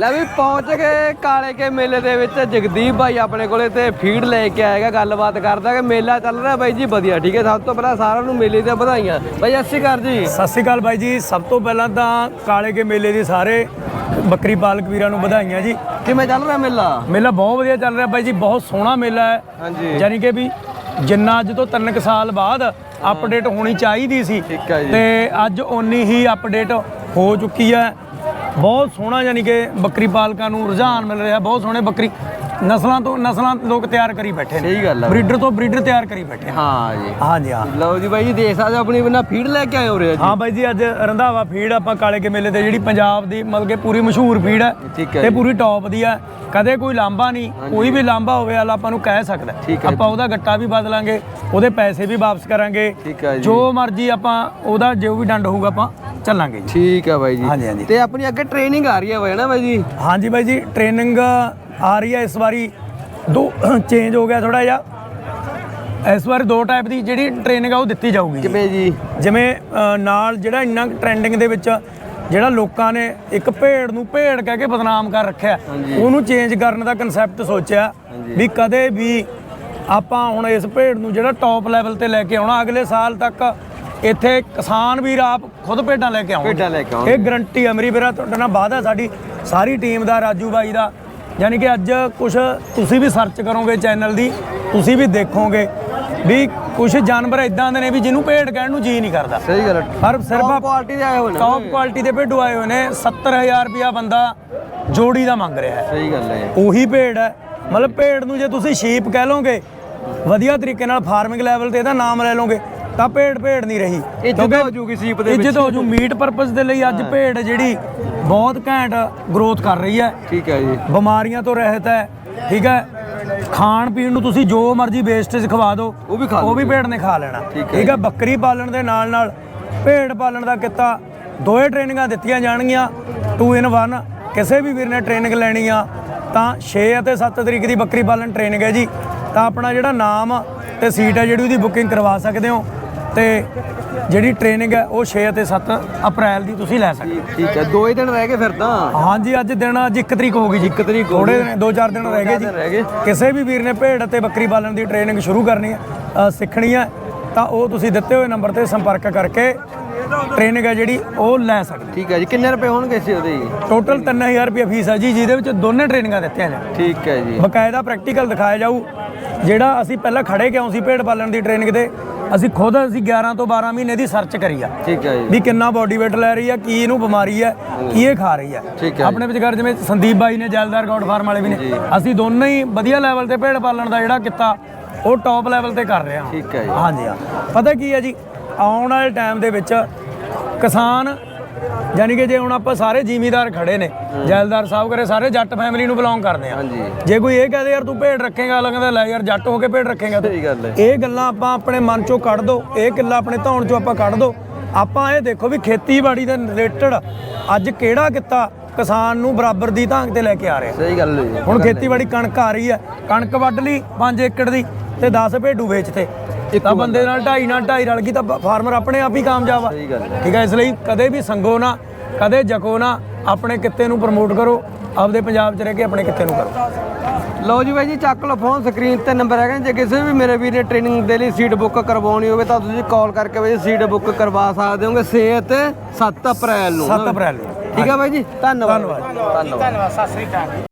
ਲੈ ਵੀ ਪਹੁੰਚ ਗਏ ਕਾਲੇ ਕੇ ਮੇਲੇ ਦੇ ਵਿੱਚ। ਜਗਦੀਪ ਭਾਈ ਆਪਣੇ ਕੋਲੇ ਤੇ ਫੀਡ ਲੈ ਕੇ ਆਏਗਾ ਗੱਲਬਾਤ ਕਰਦਾ ਕਿ ਮੇਲਾ ਚੱਲ ਰਿਹਾ ਬਾਈ ਜੀ ਵਧੀਆ ਠੀਕ ਹੈ? ਸਭ ਤੋਂ ਪਹਿਲਾਂ ਸਾਰਿਆਂ ਨੂੰ ਮੇਲੇ ਦੀਆਂ ਵਧਾਈਆਂ। ਬਾਈ ਸਤਿ ਸ਼੍ਰੀ ਅਕਾਲ ਜੀ। ਸਤਿ ਸ਼੍ਰੀ ਅਕਾਲ ਬਾਈ ਜੀ। ਸਭ ਤੋਂ ਪਹਿਲਾਂ ਤਾਂ ਕਾਲੇ ਕੇ ਮੇਲੇ ਦੀ ਸਾਰੇ ਬੱਕਰੀ ਪਾਲਕ ਵੀਰਾਂ ਨੂੰ ਵਧਾਈਆਂ ਜੀ। ਕਿਵੇਂ ਚੱਲ ਰਿਹਾ ਮੇਲਾ? ਮੇਲਾ ਬਹੁਤ ਵਧੀਆ ਚੱਲ ਰਿਹਾ ਬਾਈ ਜੀ ਬਹੁਤ ਸੋਹਣਾ ਮੇਲਾ ਹੈ। ਹਾਂਜੀ। ਯਾਨੀ ਕਿ ਵੀ ਜਿੰਨਾ ਅੱਜ ਤੋਂ 3 ਸਾਲ ਬਾਅਦ ਅਪਡੇਟ ਹੋਣੀ ਚਾਹੀਦੀ ਸੀ। ਤੇ ਅੱਜ ਓਨੀ ਹੀ ਅਪਡੇਟ ਹੋ ਚੁੱਕੀ ਹੈ। ਬਹੁਤ ਸੋਹਣਾ ਯਾਨੀ ਕਿ ਬੱਕਰੀ ਪਾਲਕਾਂ ਨੂੰ ਰੁਝਾਨ ਮਿਲ ਰਿਹਾ ਬਹੁਤ ਸੋਹਣੇ ਬੱਕਰੀ ਨਸਲਾਂ ਤੋਂ ਨਸਲਾਂ ਲੋਕ ਤਿਆਰ ਕਰੀ ਬੈਠੇ ਨੇ। ਸਹੀ ਗੱਲ ਹੈ ਬਰੀਡਰ ਤੋਂ ਬਰੀਡਰ ਤਿਆਰ ਕਰੀ ਬੈਠੇ ਹਾਂ ਜੀ। ਹਾਂਜੀ ਹਾਂ। ਲਓ ਜੀ ਬਾਈ ਜੀ ਦੇਖ ਸਕਦੇ ਹੋ ਆਪਣੀ ਬਿਨਾ ਫੀਡ ਲੈ ਕੇ ਆਏ ਹੋ ਰਿਹਾ ਜੀ ਹਾਂ ਬਾਈ ਜੀ ਅੱਜ ਰੰਧਾਵਾ ਫੀਡ ਆਪਾਂ ਕਾਲੇ ਕੇ ਮੇਲੇ ਤੇ ਜਿਹੜੀ ਪੰਜਾਬ ਦੀ ਮਤਲਬ ਕਿ ਪੂਰੀ ਮਸ਼ਹੂਰ ਫੀਡ ਹੈ ਠੀਕ ਹੈ ਤੇ ਜੀ। ਪੂਰੀ ਟੌਪ ਦੀ ਹੈ ਕਦੇ ਕੋਈ ਲਾਂਭਾ ਨਹੀਂ ਕੋਈ ਵੀ ਲਾਂਭਾ ਹੋਵੇ ਵਾਲਾ ਆਪਾਂ ਨੂੰ ਕਹਿ ਸਕਦਾ। ਹੈ। ਠੀਕ ਹੈ ਆਪਾਂ ਉਹਦਾ ਗੱਟਾ ਵੀ ਬਦਲਾਂਗੇ ਉਹਦੇ ਪੈਸੇ ਵੀ ਵਾਪਸ ਕਰਾਂਗੇ। ਠੀਕ ਹੈ ਜੀ। ਜੋ ਮਰਜ਼ੀ ਆਪਾਂ ਉਹਦਾ ਜੋ ਵੀ ਡੰਡ ਹੋਊਗਾ ਆਪਾਂ ਚੱਲਾਂਗੇ ਜੀ। ਠੀਕ ਹੈ ਬਾਈ ਜੀ। ਹਾਂਜੀ, ਹਾਂਜੀ। ਤੇ ਆਪਣੀ ਅੱਗੇ ਟ੍ਰੇਨਿੰਗ ਆ ਰਹੀ ਹੈ ਬਾਈ ਨਾ ਬਾਈ ਜੀ? ਹਾਂਜੀ ਬਾਈ ਜੀ ਟ੍ਰੇਨਿੰਗ ਆ ਰਹੀ ਹੈ ਇਸ ਵਾਰੀ। ਦੋ ਚੇਂਜ ਹੋ ਗਿਆ ਥੋੜਾ ਜਿਹਾ। ਇਸ ਵਾਰੀ ਦੋ ਟਾਈਪ ਦੀ ਜਿਹੜੀ ਟ੍ਰੇਨਿੰਗ ਆ ਉਹ ਦਿੱਤੀ ਜਾਊਗੀ ਕਿਵੇਂ ਜੀ? ਜਿਵੇਂ ਅ, ਨਾਲ ਜਿਹੜਾ ਇੰਨਾ ਟ੍ਰੈਂਡਿੰਗ ਦੇ ਵਿੱਚ ਜਿਹੜਾ ਲੋਕਾਂ ਨੇ ਇੱਕ ਭੇਡ ਨੂੰ ਭੇਡ ਕਹਿ ਕੇ ਬਦਨਾਮ ਕਰ ਰੱਖਿਆ ਉਹਨੂੰ ਚੇਂਜ ਕਰਨ ਦਾ ਕਨਸੈਪਟ ਸੋਚਿਆ ਵੀ ਕਦੇ ਵੀ ਆਪਾਂ ਹੁਣ ਇਸ ਭੇਡ ਨੂੰ ਜਿਹੜਾ ਟੌਪ ਲੈਵਲ ਤੇ ਲੈ ਕੇ ਆਉਣਾ ਅਗਲੇ ਸਾਲ ਤੱਕ ਇੱਥੇ ਕਿਸਾਨ ਵੀਰ ਆਪ ਖੁਦ ਭੇਡਾਂ ਲੈ ਕੇ ਆਉਣਗੇ। ਭੇਡਾਂ ਲੈ ਕੇ ਆਉਣਗੇ। ਇਹ ਗਰੰਟੀ ਹੈ ਮੇਰੀ ਵੀਰਾ ਤੁਹਾਡੇ ਨਾਲ ਵਾਅਦਾ ਸਾਡੀ ਸਾਰੀ ਟੀਮ ਦਾ ਰਾਜੂ ਬਾਈ ਦਾ। ਯਾਨੀ ਕਿ ਅੱਜ ਕੁਝ ਤੁਸੀਂ ਵੀ ਸਰਚ ਕਰੋਗੇ ਚੈਨਲ ਦੀ ਤੁਸੀਂ ਵੀ ਦੇਖੋਗੇ ਵੀ ਕੁਝ ਜਾਨਵਰ ਇਦਾਂ ਦੇ ਨੇ ਵੀ ਜਿਹਨੂੰ ਭੇਡ ਕਹਿਣ ਨੂੰ ਜੀ ਨਹੀਂ ਕਰਦਾ। ਸਹੀ ਗੱਲ ਪਰ ਸਿਰਫ ਕੁਆਲਿਟੀ ਦੇ ਆਏ ਹੋਏ ਨੇ। ਟੌਪ ਕੁਆਲਿਟੀ ਦੇ ਭੇਡੂ ਆਏ ਹੋਏ ਨੇ। 70000 ਰੁਪਿਆ ਬੰਦਾ ਜੋੜੀ ਦਾ ਮੰਗ ਰਿਹਾ ਹੈ। ਸਹੀ ਗੱਲ ਹੈ। ਉਹੀ ਭੇਡ ਹੈ। ਮਤਲਬ ਭੇਡ ਨੂੰ ਜੇ ਤੁਸੀਂ ਸ਼ੀਪ ਕਹਿ ਲਓਗੇ ਵਧੀਆ ਤਰੀਕੇ ਨਾਲ ਫਾਰਮਿੰਗ ਲੈਵਲ ਤੇ ਇਹਦਾ ਨਾਮ ਲੈ ਲਓਗੇ ਤਾਂ ਭੇਡ ਭੇਡ ਨਹੀਂ ਰਹੀ। ਇੱਜ਼ਤ ਹੋ ਜੂਗੀ ਸੀਪ ਦੇ ਵਿੱਚ। ਇੱਜ਼ਤ ਹੋ ਜੂ ਮੀਟ ਪਰਪਸ ਦੇ ਲਈ ਅੱਜ ਭੇਡ ਜਿਹੜੀ ਬਹੁਤ ਘੈਂਟ ਗਰੋਥ ਕਰ ਰਹੀ ਹੈ। ਠੀਕ ਹੈ ਜੀ। ਬਿਮਾਰੀਆਂ ਤੋਂ ਰਹਿਤ ਹੈ ਠੀਕ ਹੈ। ਖਾਣ ਪੀਣ ਨੂੰ ਤੁਸੀਂ ਜੋ ਮਰਜ਼ੀ ਵੇਸਟੇਜ ਖਵਾ ਦਿਓ ਉਹ ਵੀ ਖਾ ਉਹ ਵੀ ਭੇਡ ਨੇ ਖਾ ਲੈਣਾ। ਠੀਕ ਹੈ ਬੱਕਰੀ ਪਾਲਣ ਦੇ ਨਾਲ ਨਾਲ ਭੇਡ ਪਾਲਣ ਦਾ ਕਿੱਤਾ ਦੋਏ ਟ੍ਰੇਨਿੰਗਾਂ ਦਿੱਤੀਆਂ ਜਾਣਗੀਆਂ। 2 ਇਨ 1 ਕਿਸੇ ਵੀ ਵੀਰ ਨੇ ਟ੍ਰੇਨਿੰਗ ਲੈਣੀ ਆ ਤਾਂ 6 ਅਤੇ 7 ਤਰੀਕ ਦੀ ਬੱਕਰੀ ਪਾਲਣ ਟ੍ਰੇਨਿੰਗ ਹੈ ਜੀ। ਤਾਂ ਆਪਣਾ ਜਿਹੜਾ ਨਾਮ ਤੇ ਸੀਟ ਹੈ ਜਿਹੜੀ ਉਹਦੀ ਬੁਕਿੰਗ ਕਰਵਾ ਸਕਦੇ ਹੋ। ਤੇ ਜਿਹੜੀ ਟ੍ਰੇਨਿੰਗ ਹੈ ਉਹ 6 ਅਤੇ 7 ਅਪ੍ਰੈਲ ਦੀ ਤੁਸੀਂ ਲੈ ਸਕਦੇ ਠੀਕ ਹੈ ਦੋ ਹੀ ਦਿਨ ਰਹਿ ਗਏ ਫਿਰ ਤਾਂ। ਹਾਂਜੀ ਅੱਜ ਦਿਨ ਅੱਜ 1 ਤਰੀਕ ਹੋ ਗਈ ਜੀ। 1 ਤਰੀਕ ਥੋੜੇ। ਦਿਨ ਦੋ ਚਾਰ ਦਿਨ ਰਹਿ ਗਏ। ਜੀ। ਕਿਸੇ ਵੀ ਵੀਰ ਨੇ ਭੇਡ ਅਤੇ ਬੱਕਰੀ ਪਾਲਣ ਦੀ ਟ੍ਰੇਨਿੰਗ ਸ਼ੁਰੂ ਕਰਨੀ ਹੈ ਸਿੱਖਣੀ ਹੈ ਤਾਂ ਉਹ ਤੁਸੀਂ ਦਿੱਤੇ ਹੋਏ ਨੰਬਰ ਤੇ ਸੰਪਰਕ ਕਰਕੇ ਟ੍ਰੇਨਿੰਗ ਹੈ ਜਿਹੜੀ ਉਹ ਲੈ ਸਕਦੇ ਠੀਕ ਹੈ ਜੀ ਕਿੰਨੇ ਰੁਪਏ ਹੋਣਗੇ ਸੀ ਉਹਦੇ? ਜੀ ਟੋਟਲ 3000 ਰੁਪਏ ਫੀਸ ਹੈ ਜੀ ਜਿਹਦੇ ਵਿੱਚ ਦੋਨੇ ਟ੍ਰੇਨਿੰਗਾਂ ਦਿੱਤੀਆਂ ਨੇ। ਠੀਕ ਹੈ ਜੀ। ਬਕਾਇਦਾ ਪ੍ਰੈਕਟੀਕਲ ਦਿਖਾਇਆ ਜਾਊ ਜਿਹੜਾ ਅਸੀਂ ਪਹਿਲਾਂ ਖੜੇ ਕਿਉਂ ਸੀ ਭੇਡ ਪਾਲਣ ਦੀ ਟ੍ਰੇਨਿੰਗ ਤੇ ਅਸੀਂ ਖੁਦ ਅਸੀਂ 11 ਤੋਂ 12 ਮਹੀਨੇ ਦੀ ਸਰਚ ਕਰੀ ਆ। ਠੀਕ ਹੈ ਜੀ। ਵੀ ਕਿੰਨਾ ਬਾਡੀ weight ਲੈ ਰਹੀ ਹੈ ਕੀ ਇਹਨੂੰ ਬਿਮਾਰੀ ਹੈ। ਕੀ ਇਹ ਖਾ ਰਹੀ ਹੈ ਆਪਣੇ ਵਿਚਕਾਰ ਜਿਵੇਂ ਸੰਦੀਪ ਬਾਈ ਨੇ ਜੈਲਦਾਰ ਗੌਡ ਫਾਰਮ ਵਾਲੇ ਵੀ ਨੇ ਅਸੀਂ ਦੋਨੋਂ ਹੀ ਵਧੀਆ ਲੈਵਲ ਤੇ ਭੇਡ ਪਾਲਣ ਦਾ ਜਿਹੜਾ ਕੀਤਾ ਉਹ ਟੌਪ ਲੈਵਲ ਤੇ ਕਰ ਰਹੇ ਹਾਂ। ਠੀਕ ਹੈ ਜੀ। ਹਾਂਜੀ ਹਾਂ। ਪਤਾ ਕੀ ਹੈ ਜੀ ਆਉਣ ਵਾਲੇ ਟਾਈਮ ਦੇ ਵਿੱਚ ਕਿਸਾਨ ਯਾਨੀ ਕਿ ਜੇ ਹੁਣ ਆਪਾਂ ਸਾਰੇ ਜ਼ਿਮੀਦਾਰ ਖੜੇ ਨੇ ਜੈਲਦਾਰ ਸਾਹਿਬ ਕਰੇ ਸਾਰੇ ਜੱਟ ਫੈਮਿਲੀ ਨੂੰ ਬਿਲੋਂਗ ਕਰਦੇ ਆ। ਜੇ ਕੋਈ ਇਹ ਕਹਦੇ ਯਾਰ ਤੂੰ ਭੇਡ ਰੱਖੇਗਾ ਕਹਿੰਦਾ ਲੈ ਯਾਰ ਜੱਟ ਹੋ ਕੇ ਭੇਡ ਰੱਖੇਗਾ ਸਹੀ ਗੱਲ ਹੈ। ਇਹ ਗੱਲਾਂ ਆਪਾਂ ਆਪਣੇ ਮਨ ਚੋਂ ਕੱਢ ਦੋ ਇਹ ਕਿੱਲਾ ਆਪਣੇ ਧੌਣ ਚੋਂ ਆਪਾਂ ਕੱਢ ਦੋ। ਆਪਾਂ ਇਹ ਦੇਖੋ ਵੀ ਖੇਤੀਬਾੜੀ ਦੇ ਰਿਲੇਟਡ ਅੱਜ ਕਿਹੜਾ ਕਿੱਤਾ ਕਿਸਾਨ ਨੂੰ ਬਰਾਬਰ ਦੀ ਧਾਂਗ ਤੇ ਲੈ ਕੇ ਆ ਰਿਹਾ। ਸਹੀ ਗੱਲ ਹੈ ਹੁਣ ਖੇਤੀਬਾੜੀ ਕਣਕ ਆ ਰਹੀ ਹੈ ਕਣਕ ਵੱਢ ਲਈ 5 ਏਕੜ ਦੀ ਤੇ 10 ਭੇਡੂ ਵੇਚਤੇ। ਤਾਂ ਬੰਦੇ ਨਾਲ ਢਾਈ ਨਾਲ ਢਾਈ ਰਲ ਗਈ ਤਾਂ ਫਾਰਮਰ ਆਪਣੇ ਆਪ ਹੀ ਕਾਮਯਾਬ ਆ। ਸਹੀ ਗੱਲ ਹੈ। ਠੀਕ ਹੈ ਇਸ ਲਈ ਕਦੇ ਵੀ ਸੰਗੋ ਨਾ ਕਦੇ ਜਕੋ ਨਾ ਆਪਣੇ ਕਿੱਤੇ ਨੂੰ ਪ੍ਰਮੋਟ ਕਰੋ ਆਪਦੇ ਪੰਜਾਬ 'ਚ ਰਹਿ ਕੇ ਆਪਣੇ ਕਿੱਤੇ ਨੂੰ ਕਰੋ। ਲਓ ਜੀ ਬਾਈ ਜੀ ਚੱਕ ਲਓ ਫੋਨ ਸਕਰੀਨ ਤੇ ਨੰਬਰ ਹੈਗਾ ਜੇ। ਕਿਸੇ ਵੀ ਮੇਰੇ ਵੀਰ ਨੇ ਟ੍ਰੇਨਿੰਗ ਦੇ ਲਈ ਸੀਟ ਬੁੱਕ ਕਰਵਾਉਣੀ ਹੋਵੇ ਤਾਂ ਤੁਸੀਂ ਕਾਲ ਕਰਕੇ ਬਾਈ ਸੀਟ ਬੁੱਕ ਕਰਵਾ ਸਕਦੇ ਹੋਗੇ 6 ਤੇ 7 ਅਪ੍ਰੈਲ ਨੂੰ। 7 ਅਪ੍ਰੈਲ ਨੂੰ। ਠੀਕ ਹੈ ਬਾਈ ਜੀ ਧੰਨਵਾਦ। ਧੰਨਵਾਦ। ਧੰਨਵਾਦ। ਧੰਨਵਾਦ ਸਤਿ ਸ੍ਰੀ ਅਕਾਲ।